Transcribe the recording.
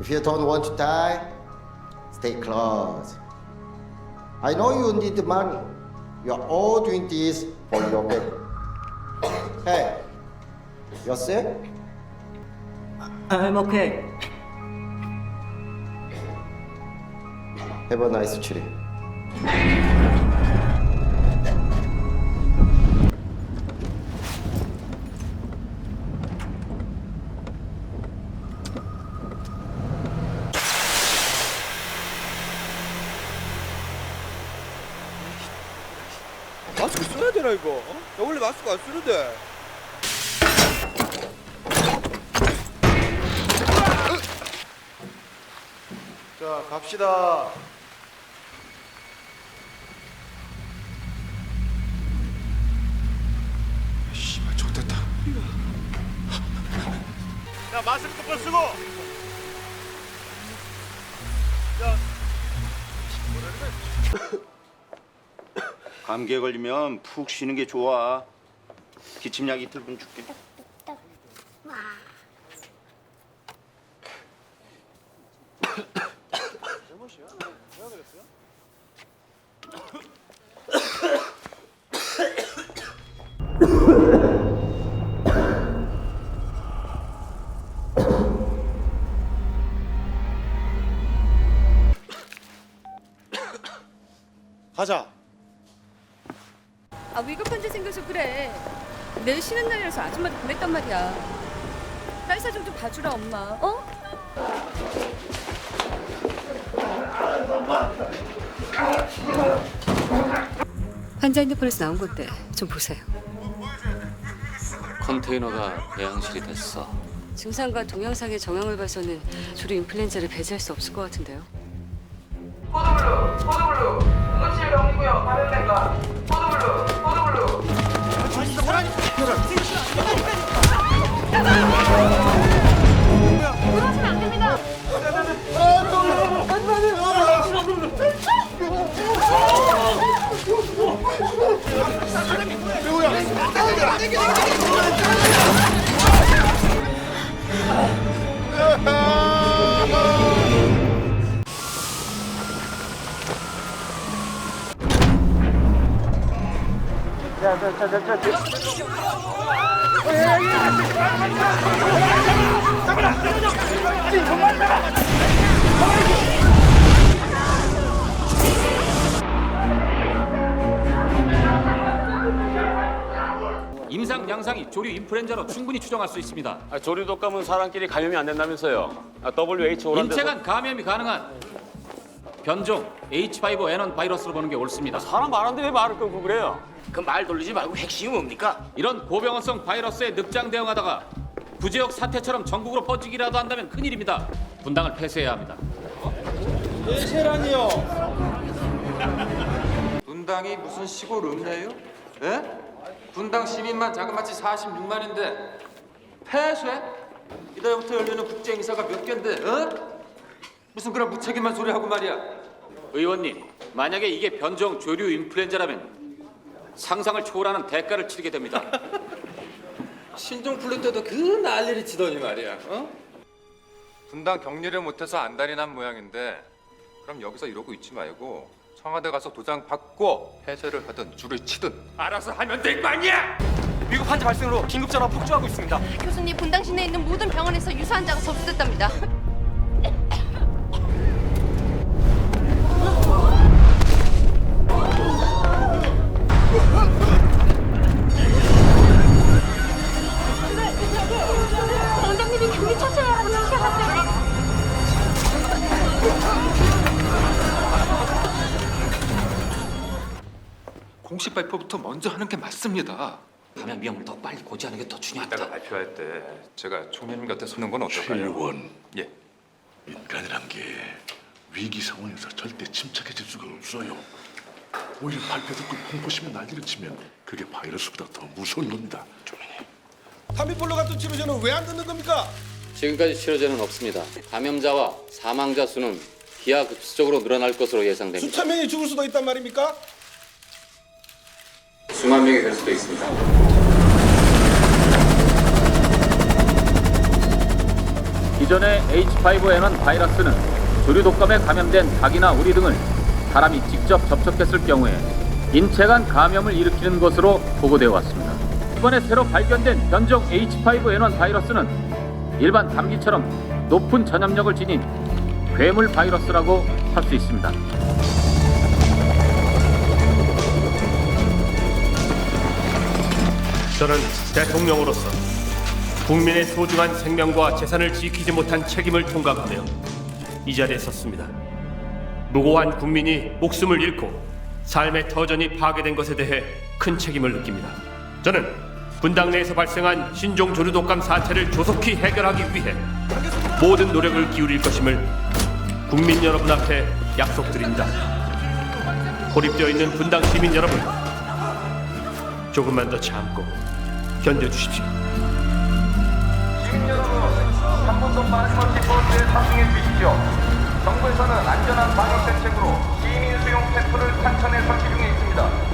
If you don't want to die, stay close. I know you need money. You are all doing this for your family. Hey, you're sick? Uh, I'm okay. Have a nice trip. 마스크 써야 되나 이거? 어? 나 원래 마스크 안 쓰는데. 자 갑시다. 씨발 좋됐다. 자 마스크 똑바로 쓰고. 감기에 걸리면 푹 쉬는 게 좋아. 기침약 이틀 분 줄게. 가자. 아 위급한 데 생겨서 그래. 내일 쉬는 날이라서 아줌마도 보냈단 말이야. 딸 사정 좀 봐주라 엄마. 어? 환자 핸드폰에서 나온 건데 좀 보세요. 컨테이너가 배양실이 됐어. 증상과 동영상의 정황을 봐서는 조류 인플루엔자를 배제할 수 없을 것 같은데요. 포도블루, 포도블루, 응급실 병리구역 감염된가? 임상 양상이 조류 인플루엔자로 충분히 추정할 수 있습니다. 아, 조류 독감은 사람끼리 감염이 안 된다면서요. 아, WHO란 데서 인체 간 감염이 가능한 변종 H5N1 바이러스로 보는 게 옳습니다. 사람 말하는데 왜 말을 끊고 그래요? 그 말 돌리지 말고 핵심이 뭡니까? 이런 고병원성 바이러스에 늑장 대응하다가 구제역 사태처럼 전국으로 퍼지기라도 한다면 큰일입니다. 분당을 폐쇄해야 합니다. 분당이 무슨 시골 읍내요? 예? 분당 시민만 자그마치 46만인데 폐쇄? 이달부터 열리는 국제 행사가 몇 개인데, 어? 무슨 그런 무책임한 소리 하고 말이야. 의원님, 만약에 이게 변종 조류 인플루엔자라면 상상을 초월하는 대가를 치르게 됩니다. 신종 플루 때도 그 난리를 치더니 말이야. 어? 분당 격리를 못해서 안달이 난 모양인데 그럼 여기서 이러고 있지 말고 청와대 가서 도장 받고 해제를 하든 줄을 치든 알아서 하면 될 거 아니야! 미국 환자 발생으로 긴급 전화 폭주하고 있습니다. 교수님 분당 시내에 있는 모든 병원에서 유사 환자가 접수됐답니다. 공식 발표부터 먼저 하는 게 맞습니다. 감염 위험을 더 빨리 고지하는 게더 중요하다. 발표할 때 제가 총리님 곁에 서는 건 어떨까요? 최의원 예. 인간이란 게 위기 상황에서 절대 침착해질 수가 없어요. 오히려 발표 듣고 공포심에 난리를 치면 그게 바이러스보다 더 무서운 겁니다. 타미폴로 같은 치료제는 왜 안 듣는 겁니까? 지금까지 치료제는 없습니다. 감염자와 사망자 수는 기하급수적으로 늘어날 것으로 예상됩니다. 수천 명이 죽을 수도 있단 말입니까? 수만 명이 될 수도 있습니다. 기존의 H5N1 바이러스는 조류 독감에 감염된 닭이나 우리 등을 사람이 직접 접촉했을 경우에 인체 간 감염을 일으키는 것으로 보고되어 왔습니다. 이번에 새로 발견된 변종 H5N1 바이러스는 일반 감기처럼 높은 전염력을 지닌 괴물 바이러스라고 할 수 있습니다. 저는 대통령으로서 국민의 소중한 생명과 재산을 지키지 못한 책임을 통감하며 이 자리에 섰습니다. 무고한 국민이 목숨을 잃고 삶의 터전이 파괴된 것에 대해 큰 책임을 느낍니다. 저는 분당 내에서 발생한 신종 조류독감 사태를 조속히 해결하기 위해 모든 노력을 기울일 것임을 국민 여러분 앞에 약속드립니다. 고립되어 있는 분당 시민 여러분, 조금만 더 참고 견뎌주십시오. 시민 여러분, 한 번도 빠짐없이 버스에 탑승해 주십시오. 정부에서는 안전한 방역 대책으로 시민 수용 캠프를 탄천에 설치 중에 있습니다.